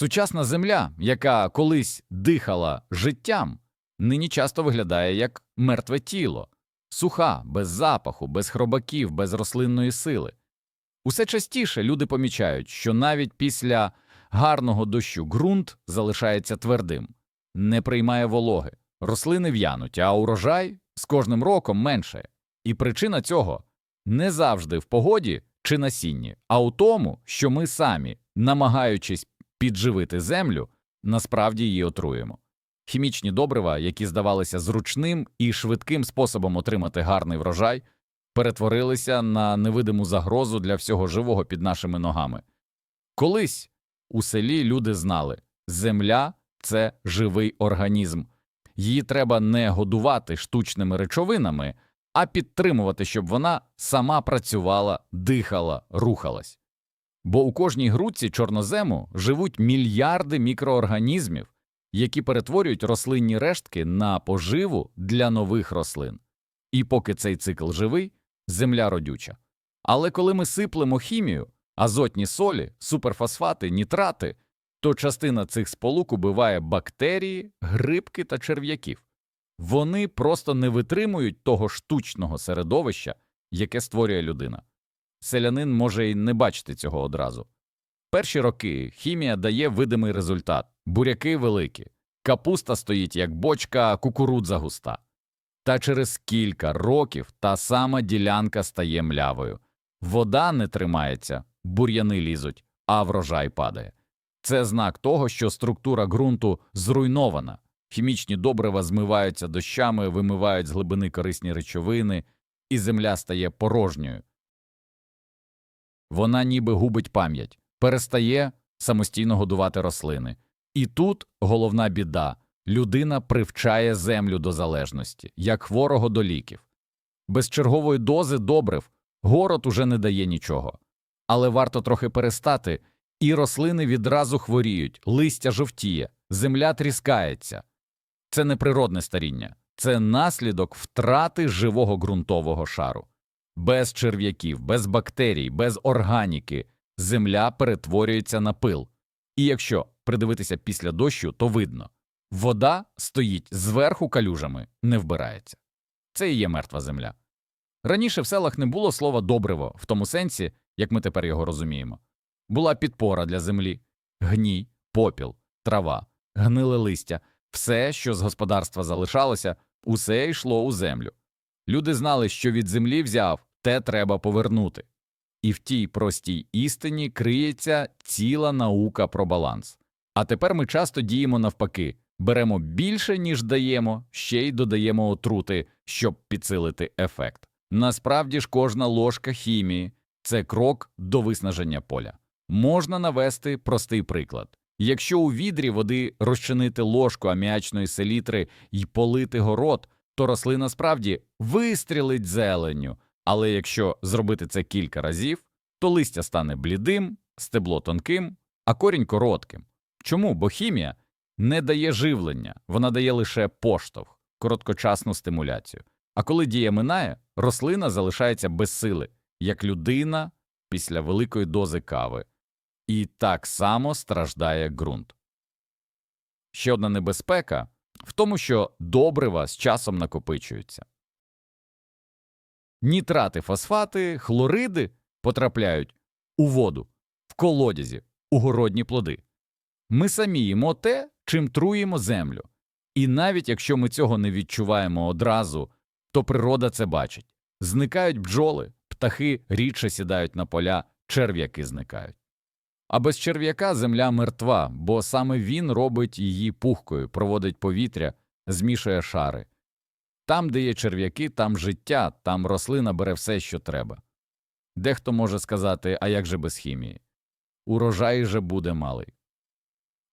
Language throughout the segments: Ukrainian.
Сучасна земля, яка колись дихала життям, нині часто виглядає як мертве тіло, суха, без запаху, без хробаків, без рослинної сили. Усе частіше люди помічають, що навіть після гарного дощу ґрунт залишається твердим, не приймає вологи, рослини в'януть, а урожай з кожним роком менше. І причина цього не завжди в погоді чи насінні, а у тому, що ми самі, намагаючись підживити землю, насправді її отруємо. Хімічні добрива, які здавалися зручним і швидким способом отримати гарний врожай, перетворилися на невидиму загрозу для всього живого під нашими ногами. Колись у селі люди знали земля це живий організм, її треба не годувати штучними речовинами, а підтримувати, щоб вона сама працювала, дихала, рухалась. Бо у кожній грудці чорнозему живуть мільярди мікроорганізмів, які перетворюють рослинні рештки на поживу для нових рослин. І поки цей цикл живий, земля родюча. Але коли ми сиплемо хімію, азотні солі, суперфосфати, нітрати, то частина цих сполук убиває бактерії, грибки та черв'яків. Вони просто не витримують того штучного середовища, яке створює людина. Селянин може й не бачити цього одразу. Перші роки хімія дає видимий результат буряки великі, капуста стоїть як бочка, кукурудза густа. Та через кілька років та сама ділянка стає млявою. Вода не тримається, бур'яни лізуть, а врожай падає. Це знак того, що структура ґрунту зруйнована. Хімічні добрива змиваються дощами, вимивають з глибини корисні речовини, і земля стає порожньою. Вона ніби губить пам'ять, перестає самостійно годувати рослини. І тут головна біда людина привчає землю до залежності, як хворого до ліків. Без чергової дози добрив город уже не дає нічого. Але варто трохи перестати, і рослини відразу хворіють, листя жовтіє, земля тріскається. Це не природне старіння, це наслідок втрати живого ґрунтового шару. Без черв'яків, без бактерій, без органіки земля перетворюється на пил. І якщо придивитися після дощу, то видно вода стоїть зверху калюжами, не вбирається. Це і є мертва земля. Раніше в селах не було слова добриво в тому сенсі, як ми тепер його розуміємо. Була підпора для землі, гній, попіл, трава, гниле листя, все, що з господарства залишалося, усе йшло у землю. Люди знали, що від землі взяв, те треба повернути. І в тій простій істині криється ціла наука про баланс. А тепер ми часто діємо навпаки беремо більше, ніж даємо, ще й додаємо отрути, щоб підсилити ефект. Насправді ж кожна ложка хімії це крок до виснаження поля. Можна навести простий приклад. Якщо у відрі води розчинити ложку аміачної селітри і полити город, то рослина справді вистрілить зеленню, але якщо зробити це кілька разів, то листя стане блідим, стебло тонким, а корінь коротким. Чому? Бо хімія не дає живлення, вона дає лише поштовх, короткочасну стимуляцію. А коли дія минає, рослина залишається без сили, як людина після великої дози кави. І так само страждає ґрунт. Ще одна небезпека в тому, що добрива з часом накопичуються. Нітрати, фосфати, хлориди потрапляють у воду, в колодязі, у городні плоди. Ми самі їмо те, чим труїмо землю. І навіть якщо ми цього не відчуваємо одразу, то природа це бачить. Зникають бджоли, птахи рідше сідають на поля, черв'яки зникають. А без черв'яка земля мертва, бо саме він робить її пухкою, проводить повітря, змішує шари. Там, де є черв'яки, там життя, там рослина бере все, що треба. Дехто може сказати, а як же без хімії? Урожай же буде малий.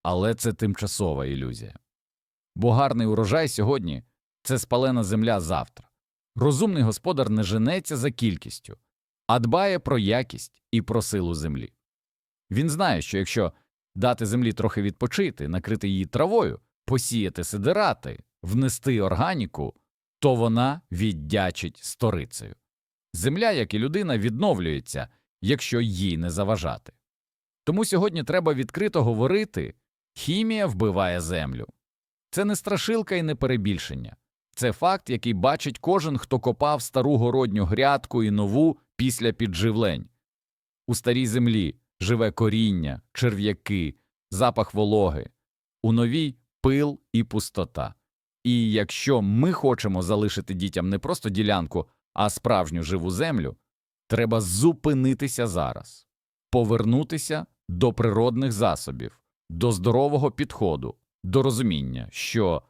Але це тимчасова ілюзія. Бо гарний урожай сьогодні це спалена земля завтра. Розумний господар не женеться за кількістю, а дбає про якість і про силу землі. Він знає, що якщо дати землі трохи відпочити, накрити її травою, посіяти сидирати, внести органіку, то вона віддячить сторицею. Земля, як і людина, відновлюється, якщо їй не заважати. Тому сьогодні треба відкрито говорити хімія вбиває землю. Це не страшилка і не перебільшення. Це факт, який бачить кожен, хто копав стару городню грядку і нову після підживлень. У старій землі живе коріння, черв'яки, запах вологи, у новій пил і пустота. І якщо ми хочемо залишити дітям не просто ділянку, а справжню живу землю, треба зупинитися зараз, повернутися до природних засобів, до здорового підходу, до розуміння, що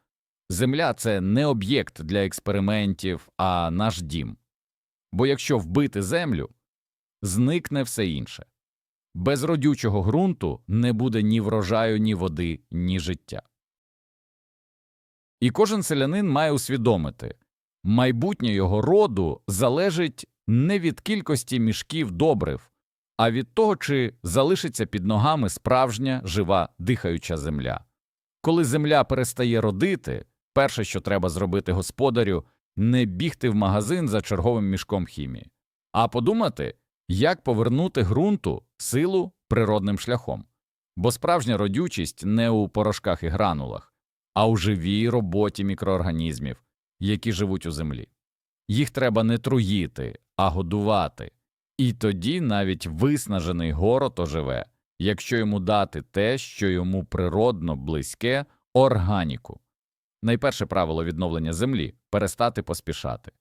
земля це не об'єкт для експериментів, а наш дім. Бо якщо вбити землю, зникне все інше. Без родючого ґрунту не буде ні врожаю, ні води, ні життя. І кожен селянин має усвідомити майбутнє його роду залежить не від кількості мішків добрив, а від того, чи залишиться під ногами справжня жива дихаюча земля. Коли земля перестає родити, перше, що треба зробити господарю, не бігти в магазин за черговим мішком хімії, а подумати, як повернути ґрунту силу природним шляхом. Бо справжня родючість не у порошках і гранулах, а у живій роботі мікроорганізмів, які живуть у землі. Їх треба не труїти, а годувати. І тоді навіть виснажений город оживе, якщо йому дати те, що йому природно близьке органіку. Найперше правило відновлення землі перестати поспішати.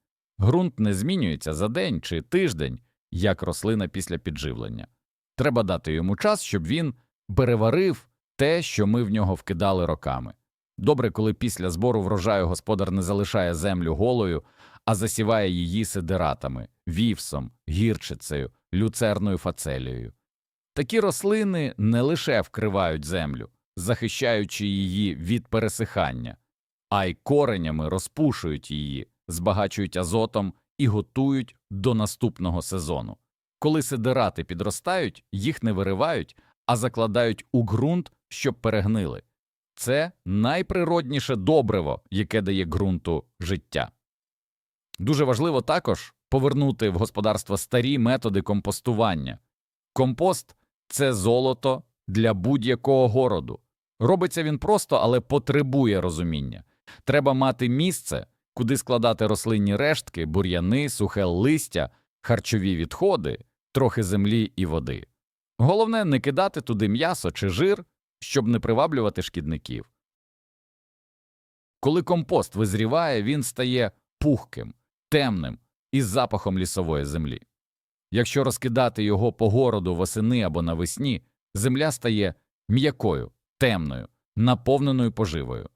Ґрунт не змінюється за день чи тиждень, як рослина після підживлення. Треба дати йому час, щоб він переварив те, що ми в нього вкидали роками. Добре, коли після збору врожаю господар не залишає землю голою, а засіває її сидератами, вівсом, гірчицею, люцерною фацелією. Такі рослини не лише вкривають землю, захищаючи її від пересихання, а й коренями розпушують її, збагачують азотом і готують до наступного сезону. Коли сидерати підростають, їх не виривають, а закладають у ґрунт, щоб перегнили. Це найприродніше добриво, яке дає ґрунту життя. Дуже важливо також повернути в господарство старі методи компостування. Компост це золото для будь-якого городу. Робиться він просто, але потребує розуміння. Треба мати місце, куди складати рослинні рештки, бур'яни, сухе листя, харчові відходи, трохи землі і води. Головне не кидати туди м'ясо чи жир, щоб не приваблювати шкідників. Коли компост визріває, він стає пухким, темним із запахом лісової землі. Якщо розкидати його по городу восени або навесні, земля стає м'якою, темною, наповненою поживою.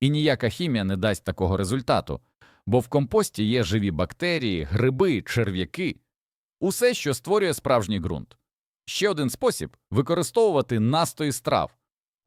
І ніяка хімія не дасть такого результату, бо в компості є живі бактерії, гриби, черв'яки, усе, що створює справжній ґрунт. Ще один спосіб використовувати настої страв.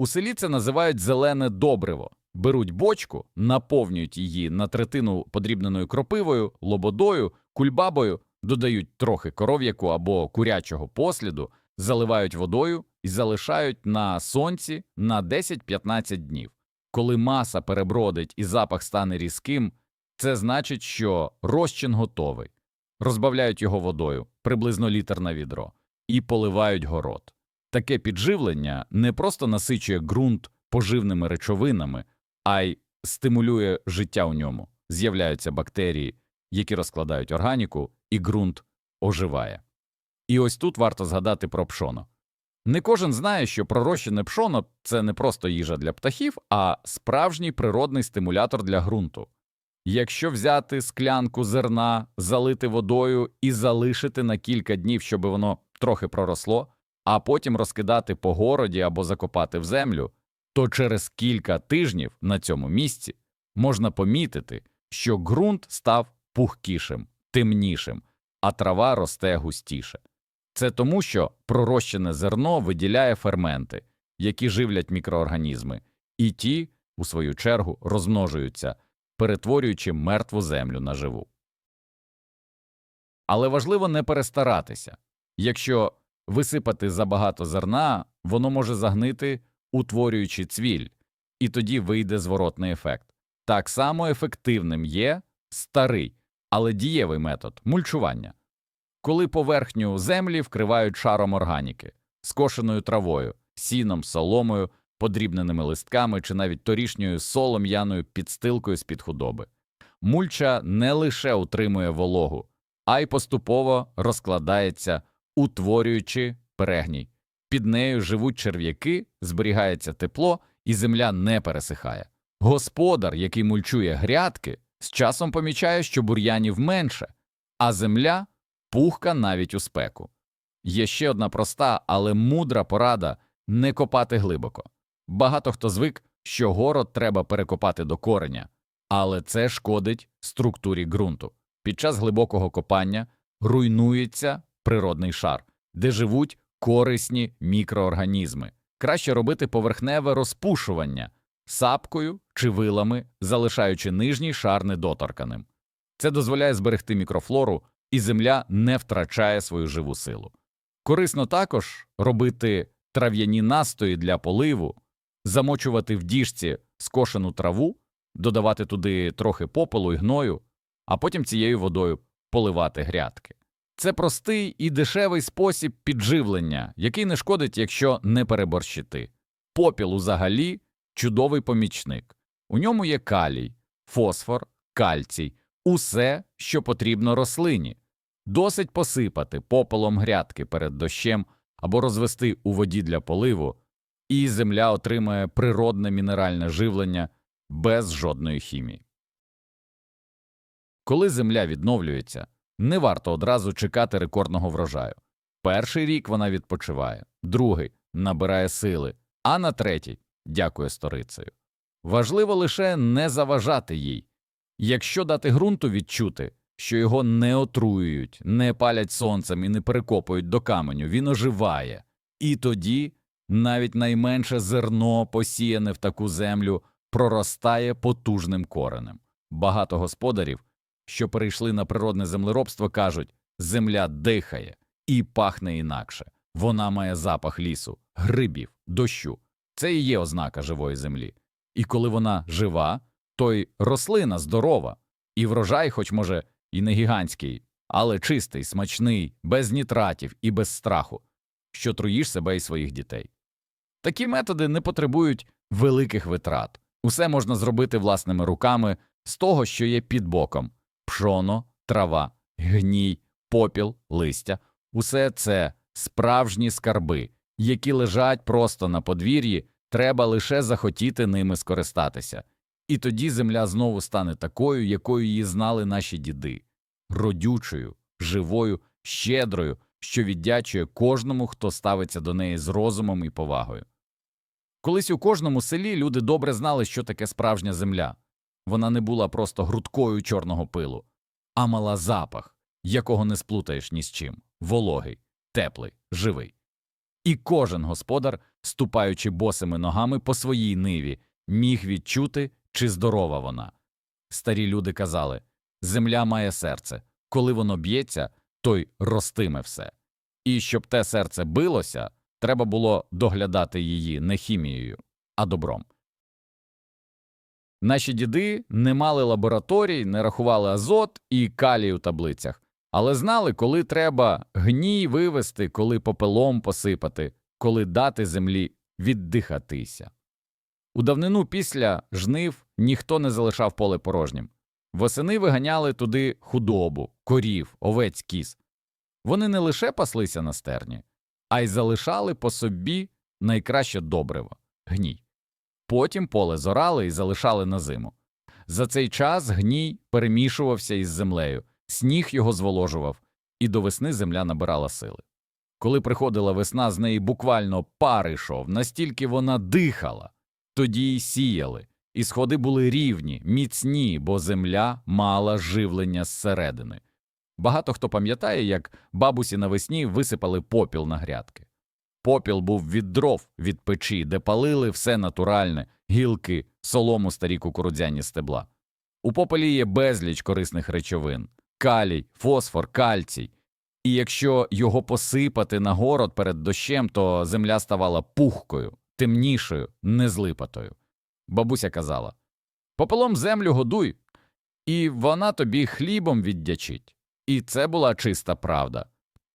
У селі це називають зелене добриво. Беруть бочку, наповнюють її на третину подрібненою кропивою, лободою, кульбабою, додають трохи коров'яку або курячого посліду, заливають водою і залишають на сонці на 10-15 днів. Коли маса перебродить і запах стане різким, це значить, що розчин готовий. Розбавляють його водою, приблизно літр на відро, і поливають город. Таке підживлення не просто насичує ґрунт поживними речовинами, а й стимулює життя у ньому. З'являються бактерії, які розкладають органіку, і ґрунт оживає. І ось тут варто згадати про пшоно. Не кожен знає, що пророщене пшоно це не просто їжа для птахів, а справжній природний стимулятор для ґрунту. Якщо взяти склянку зерна, залити водою і залишити на кілька днів, щоб воно трохи проросло, а потім розкидати по городі або закопати в землю, то через кілька тижнів на цьому місці можна помітити, що ґрунт став пухкішим, темнішим, а трава росте густіше. Це тому, що пророщене зерно виділяє ферменти, які живлять мікроорганізми, і ті, у свою чергу, розмножуються, перетворюючи мертву землю на живу. Але важливо не перестаратися якщо висипати забагато зерна, воно може загнити, утворюючи цвіль, і тоді вийде зворотний ефект. Так само ефективним є старий, але дієвий метод мульчування коли поверхню землі вкривають шаром органіки. скошеною травою, сіном, соломою, подрібненими листками чи навіть торішньою солом'яною підстилкою з-під худоби. Мульча не лише утримує вологу, а й поступово розкладається, утворюючи перегній. Під нею живуть черв'яки, зберігається тепло, і земля не пересихає. Господар, який мульчує грядки, з часом помічає, що бур'янів менше, а земля пухка навіть у спеку. Є ще одна проста, але мудра порада не копати глибоко. Багато хто звик, що город треба перекопати до кореня, але це шкодить структурі ґрунту. Під час глибокого копання руйнується природний шар, де живуть корисні мікроорганізми. Краще робити поверхневе розпушування сапкою чи вилами, залишаючи нижній шар недоторканим. Це дозволяє зберегти мікрофлору, і земля не втрачає свою живу силу. Корисно також робити трав'яні настої для поливу, замочувати в діжці скошену траву, додавати туди трохи попелу і гною, а потім цією водою поливати грядки. Це простий і дешевий спосіб підживлення, який не шкодить, якщо не переборщити. Попіл узагалі чудовий помічник. У ньому є калій, фосфор, кальцій, усе, що потрібно рослині. Досить посипати попелом грядки перед дощем або розвести у воді для поливу, і земля отримає природне мінеральне живлення без жодної хімії. Коли земля відновлюється, не варто одразу чекати рекордного врожаю. Перший рік вона відпочиває, другий набирає сили, а на третій дякує сторицею. Важливо лише не заважати їй. Якщо дати ґрунту відчути, що його не отруюють, не палять сонцем і не перекопують до каменю, він оживає, і тоді навіть найменше зерно, посіяне в таку землю, проростає потужним коренем. Багато господарів, що перейшли на природне землеробство, кажуть земля дихає і пахне інакше. Вона має запах лісу, грибів, дощу. Це і є ознака живої землі. І коли вона жива, то й рослина здорова, і врожай, хоч може, і не гігантський, але чистий, смачний, без нітратів і без страху, що труїш себе і своїх дітей. Такі методи не потребують великих витрат. Усе можна зробити власними руками з того, що є під боком пшоно, трава, гній, попіл, листя усе це справжні скарби, які лежать просто на подвір'ї, треба лише захотіти ними скористатися. І тоді земля знову стане такою, якою її знали наші діди родючою, живою, щедрою, що віддячує кожному, хто ставиться до неї з розумом і повагою. Колись у кожному селі люди добре знали, що таке справжня земля. Вона не була просто грудкою чорного пилу, а мала запах, якого не сплутаєш ні з чим вологий, теплий, живий. І кожен господар, ступаючи босими ногами по своїй ниві, міг відчути, чи здорова вона. Старі люди казали земля має серце, коли воно б'ється, то й ростиме все. І щоб те серце билося, треба було доглядати її не хімією, а добром. Наші діди не мали лабораторій, не рахували азот і калій у таблицях, але знали, коли треба гній вивести, коли попелом посипати, коли дати землі віддихатися. У давнину після жнив ніхто не залишав поле порожнім. Восени виганяли туди худобу, корів, овець кіз. Вони не лише паслися на стерні, а й залишали по собі найкраще добриво гній. Потім поле зорали і залишали на зиму. За цей час гній перемішувався із землею, сніг його зволожував, і до весни земля набирала сили. Коли приходила весна, з неї буквально пар йшов, настільки вона дихала, тоді й сіяли, і сходи були рівні, міцні, бо земля мала живлення зсередини. Багато хто пам'ятає, як бабусі навесні висипали попіл на грядки. Попіл був від дров, від печі, де палили все натуральне, гілки, солому старі кукурудзяні стебла. У попелі є безліч корисних речовин калій, фосфор, кальцій. І якщо його посипати на город перед дощем, то земля ставала пухкою, темнішою, незлипатою. Бабуся казала Попелом землю годуй, і вона тобі хлібом віддячить. І це була чиста правда.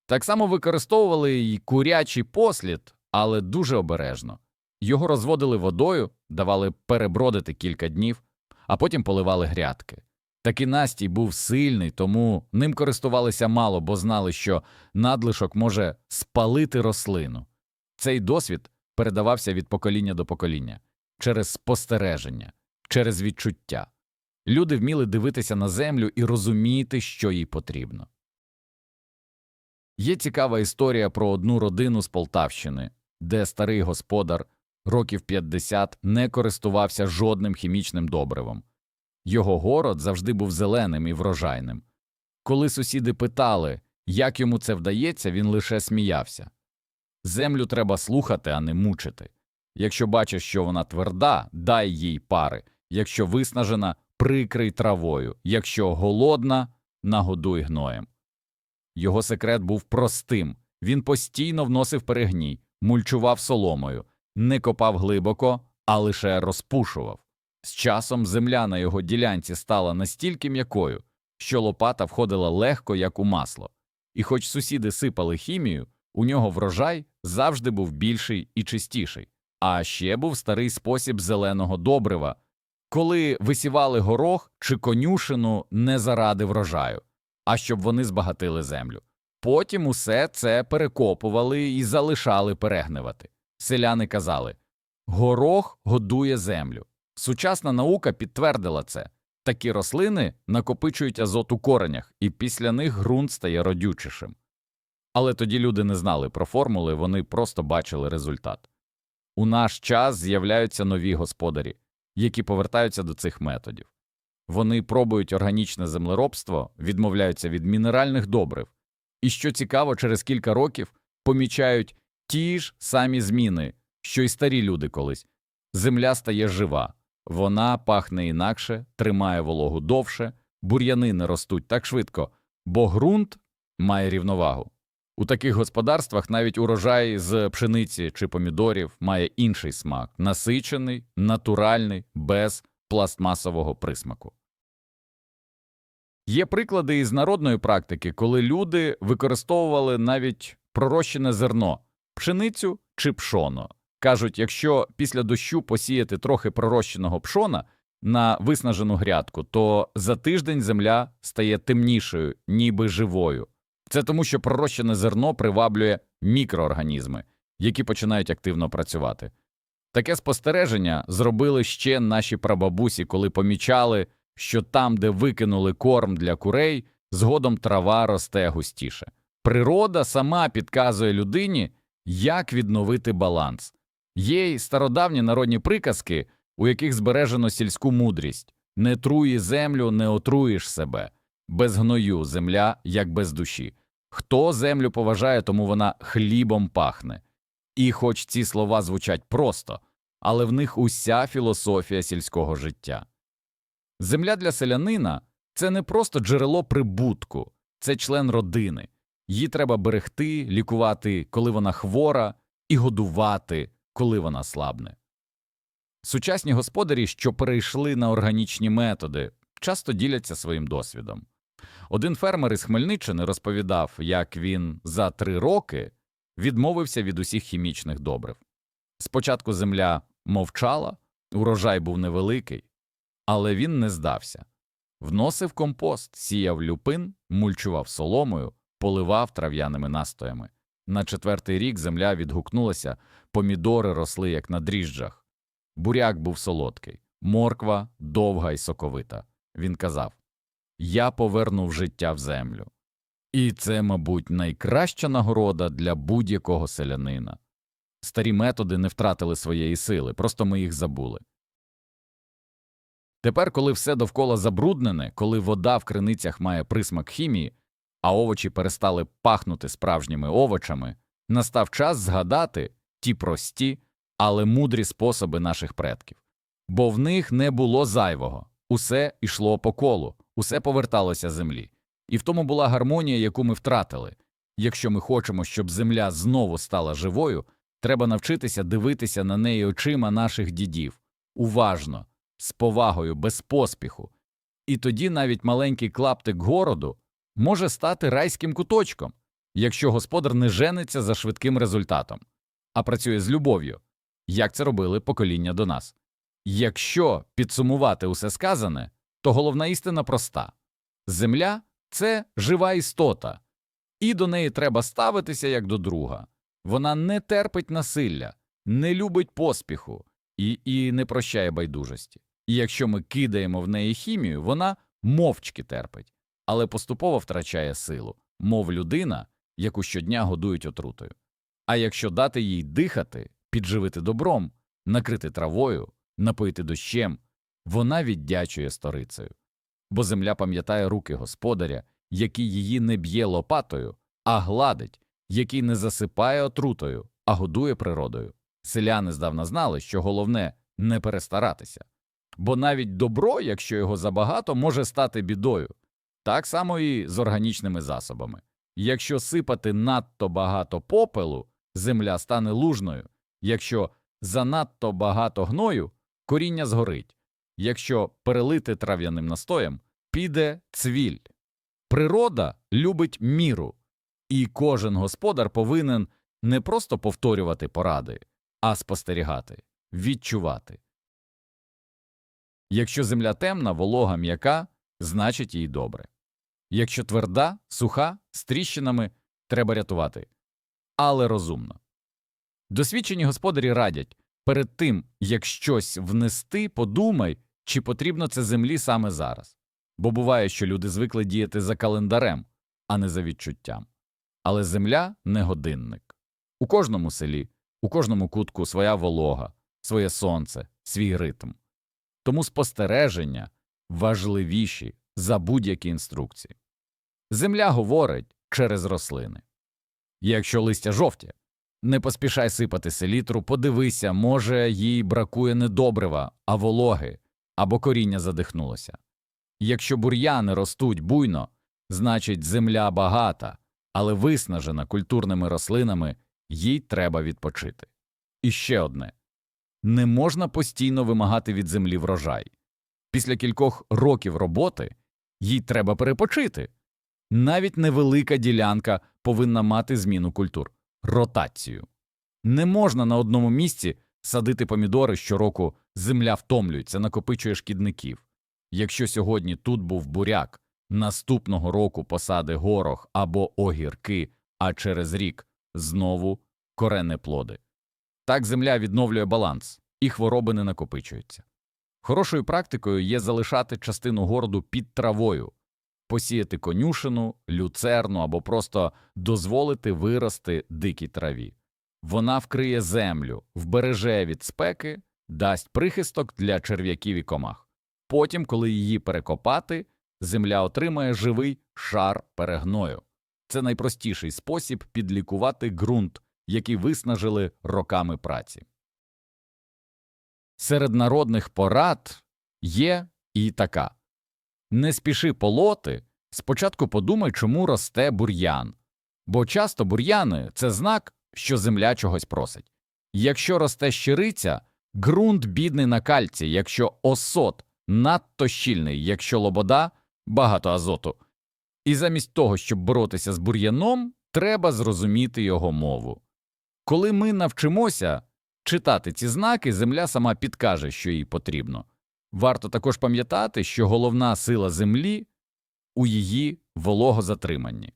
Так само використовували й курячий послід, але дуже обережно. Його розводили водою, давали перебродити кілька днів, а потім поливали грядки. Такий настій був сильний, тому ним користувалися мало, бо знали, що надлишок може спалити рослину. Цей досвід передавався від покоління до покоління через спостереження, через відчуття. Люди вміли дивитися на землю і розуміти, що їй потрібно. Є цікава історія про одну родину з Полтавщини, де старий господар років 50 не користувався жодним хімічним добривом. Його город завжди був зеленим і врожайним. Коли сусіди питали, як йому це вдається, він лише сміявся. Землю треба слухати, а не мучити. Якщо бачиш, що вона тверда, дай їй пари, якщо виснажена, прикрий травою, якщо голодна, нагодуй гноєм. Його секрет був простим він постійно вносив перегній, мульчував соломою, не копав глибоко, а лише розпушував. З часом земля на його ділянці стала настільки м'якою, що лопата входила легко, як у масло, і хоч сусіди сипали хімію, у нього врожай завжди був більший і чистіший. А ще був старий спосіб зеленого добрива, коли висівали горох чи конюшину не заради врожаю, а щоб вони збагатили землю. Потім усе це перекопували і залишали перегнивати. Селяни казали горох годує землю. Сучасна наука підтвердила це. Такі рослини накопичують азот у коренях, і після них ґрунт стає родючішим. Але тоді люди не знали про формули, вони просто бачили результат. У наш час з'являються нові господарі, які повертаються до цих методів. Вони пробують органічне землеробство, відмовляються від мінеральних добрив, і, що цікаво, через кілька років помічають ті ж самі зміни, що й старі люди колись. Земля стає жива, вона пахне інакше, тримає вологу довше, бур'яни не ростуть так швидко, бо ґрунт має рівновагу. У таких господарствах навіть урожай з пшениці чи помідорів має інший смак насичений, натуральний, без пластмасового присмаку. Є приклади із народної практики, коли люди використовували навіть пророщене зерно, пшеницю чи пшоно. Кажуть, якщо після дощу посіяти трохи пророщеного пшона на виснажену грядку, то за тиждень земля стає темнішою, ніби живою. Це тому, що пророщене зерно приваблює мікроорганізми, які починають активно працювати. Таке спостереження зробили ще наші прабабусі, коли помічали, що там, де викинули корм для курей, згодом трава росте густіше. Природа сама підказує людині, як відновити баланс. Є й стародавні народні приказки, у яких збережено сільську мудрість не труї землю, не отруїш себе, без гною земля, як без душі. Хто землю поважає, тому вона хлібом пахне. І хоч ці слова звучать просто, але в них уся філософія сільського життя. Земля для селянина це не просто джерело прибутку, це член родини. Її треба берегти, лікувати, коли вона хвора, і годувати, коли вона слабне. Сучасні господарі, що перейшли на органічні методи, часто діляться своїм досвідом. Один фермер із Хмельниччини розповідав, як він за три роки відмовився від усіх хімічних добрив. Спочатку земля мовчала, урожай був невеликий, але він не здався. Вносив компост, сіяв люпин, мульчував соломою, поливав трав'яними настоями. На четвертий рік земля відгукнулася, помідори росли, як на дріжджах. Буряк був солодкий, морква довга й соковита. Він казав Я повернув життя в землю. І це, мабуть, найкраща нагорода для будь-якого селянина. Старі методи не втратили своєї сили, просто ми їх забули. Тепер, коли все довкола забруднене, коли вода в криницях має присмак хімії, а овочі перестали пахнути справжніми овочами, настав час згадати ті прості, але мудрі способи наших предків. Бо в них не було зайвого, усе йшло по колу, усе поверталося землі. І в тому була гармонія, яку ми втратили. Якщо ми хочемо, щоб земля знову стала живою, треба навчитися дивитися на неї очима наших дідів уважно, з повагою, без поспіху. І тоді навіть маленький клаптик городу може стати райським куточком, якщо господар не жениться за швидким результатом, а працює з любов'ю, як це робили покоління до нас. Якщо підсумувати усе сказане, то головна істина проста земля це жива істота, і до неї треба ставитися як до друга. Вона не терпить насилля, не любить поспіху і, і не прощає байдужості. І якщо ми кидаємо в неї хімію, вона мовчки терпить, але поступово втрачає силу, мов людина, яку щодня годують отрутою. А якщо дати їй дихати, підживити добром, накрити травою, напоїти дощем, вона віддячує сторицею. Бо земля пам'ятає руки господаря, який її не б'є лопатою, а гладить, який не засипає отрутою, а годує природою. Селяни здавна знали, що головне не перестаратися. Бо навіть добро, якщо його забагато, може стати бідою. Так само і з органічними засобами. Якщо сипати надто багато попелу, земля стане лужною, якщо занадто багато гною, коріння згорить, якщо перелити трав'яним настоєм, піде цвіль. Природа любить міру, і кожен господар повинен не просто повторювати поради, а спостерігати, відчувати. Якщо земля темна, волога м'яка, значить їй добре. Якщо тверда, суха, з тріщинами, треба рятувати. Але розумно. Досвідчені господарі радять перед тим, як щось внести, подумай, чи потрібно це землі саме зараз. Бо буває, що люди звикли діяти за календарем, а не за відчуттям. Але земля не годинник. У кожному селі, у кожному кутку своя волога, своє сонце, свій ритм. Тому спостереження важливіші за будь-які інструкції. Земля говорить через рослини. Якщо листя жовті, не поспішай сипати селітру, подивися, може, їй бракує не добрива, а вологи, або коріння задихнулося. Якщо бур'яни ростуть буйно, значить земля багата, але виснажена культурними рослинами, їй треба відпочити. І ще одне не можна постійно вимагати від землі врожай. Після кількох років роботи їй треба перепочити. Навіть невелика ділянка повинна мати зміну культур ротацію. Не можна на одному місці садити помідори щороку, земля втомлюється, накопичує шкідників. Якщо сьогодні тут був буряк, наступного року посади горох або огірки, а через рік знову коренне плоди. Так земля відновлює баланс, і хвороби не накопичуються. Хорошою практикою є залишати частину городу під травою, посіяти конюшину, люцерну або просто дозволити вирости дикій траві. Вона вкриє землю, вбереже від спеки, дасть прихисток для черв'яків і комах. Потім, коли її перекопати, земля отримає живий шар перегною. Це найпростіший спосіб підлікувати ґрунт, який виснажили роками праці. Серед народних порад є і така не спіши полоти, спочатку подумай, чому росте бур'ян, бо часто бур'яни це знак, що земля чогось просить. Якщо росте щириця, ґрунт бідний на кальці, якщо осот надто щільний, якщо лобода багато азоту. І замість того, щоб боротися з бур'яном, треба зрозуміти його мову. Коли ми навчимося читати ці знаки, земля сама підкаже, що їй потрібно. Варто також пам'ятати, що головна сила землі у її вологозатриманні.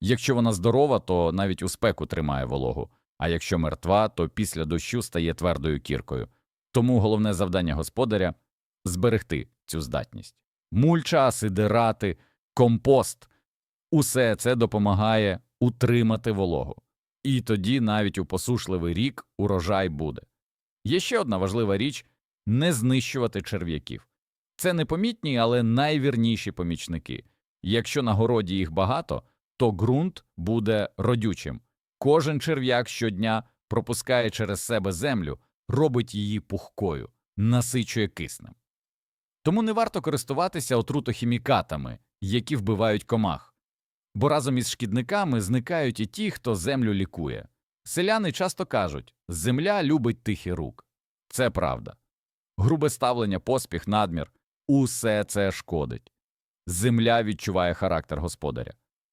Якщо вона здорова, то навіть у спеку тримає вологу, а якщо мертва, то після дощу стає твердою кіркою. Тому головне завдання господаря зберегти цю здатність. Мульча, сидирати, компост усе це допомагає утримати вологу. І тоді навіть у посушливий рік урожай буде. Є ще одна важлива річ не знищувати черв'яків. Це непомітні, але найвірніші помічники. Якщо на городі їх багато, то ґрунт буде родючим. Кожен черв'як щодня пропускає через себе землю, робить її пухкою, насичує киснем. Тому не варто користуватися отрутохімікатами, які вбивають комах, бо разом із шкідниками зникають і ті, хто землю лікує. Селяни часто кажуть земля любить тихий рук. Це правда. Грубе ставлення, поспіх, надмір усе це шкодить. Земля відчуває характер господаря.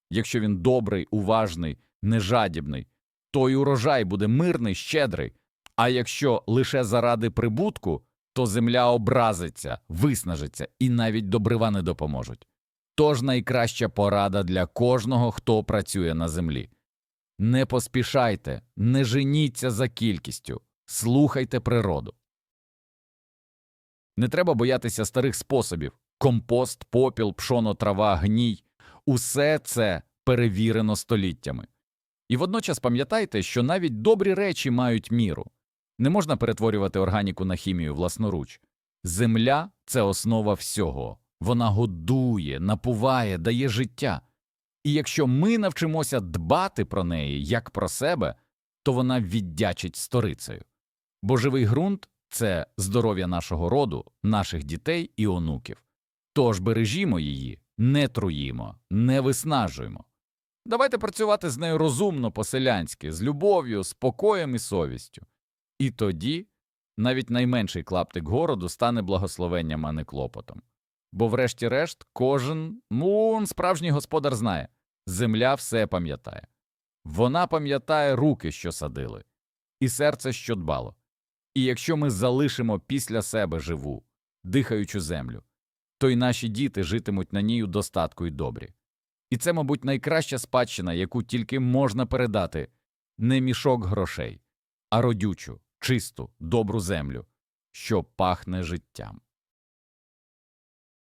Якщо він добрий, уважний, нежадібний, то й урожай буде мирний, щедрий. А якщо лише заради прибутку, то земля образиться, виснажиться і навіть добрива не допоможуть. Тож найкраща порада для кожного, хто працює на землі. Не поспішайте, не женіться за кількістю, слухайте природу. Не треба боятися старих способів компост, попіл, пшоно, трава, гній усе це перевірено століттями. І водночас пам'ятайте, що навіть добрі речі мають міру. Не можна перетворювати органіку на хімію власноруч. Земля це основа всього. Вона годує, напуває, дає життя. І якщо ми навчимося дбати про неї як про себе, то вона віддячить сторицею. Бо живий ґрунт це здоров'я нашого роду, наших дітей і онуків. Тож бережімо її, не труїмо, не виснажуємо. Давайте працювати з нею розумно, по-селянськи, з любов'ю, спокоєм і совістю. І тоді навіть найменший клаптик городу стане благословенням, а не клопотом. Бо, врешті-решт, кожен мун справжній господар знає земля все пам'ятає. Вона пам'ятає руки, що садили, і серце, що дбало. І якщо ми залишимо після себе живу, дихаючу землю, то й наші діти житимуть на ній у достатку й добрі. І це, мабуть, найкраща спадщина, яку тільки можна передати не мішок грошей, а родючу, чисту, добру землю, що пахне життям.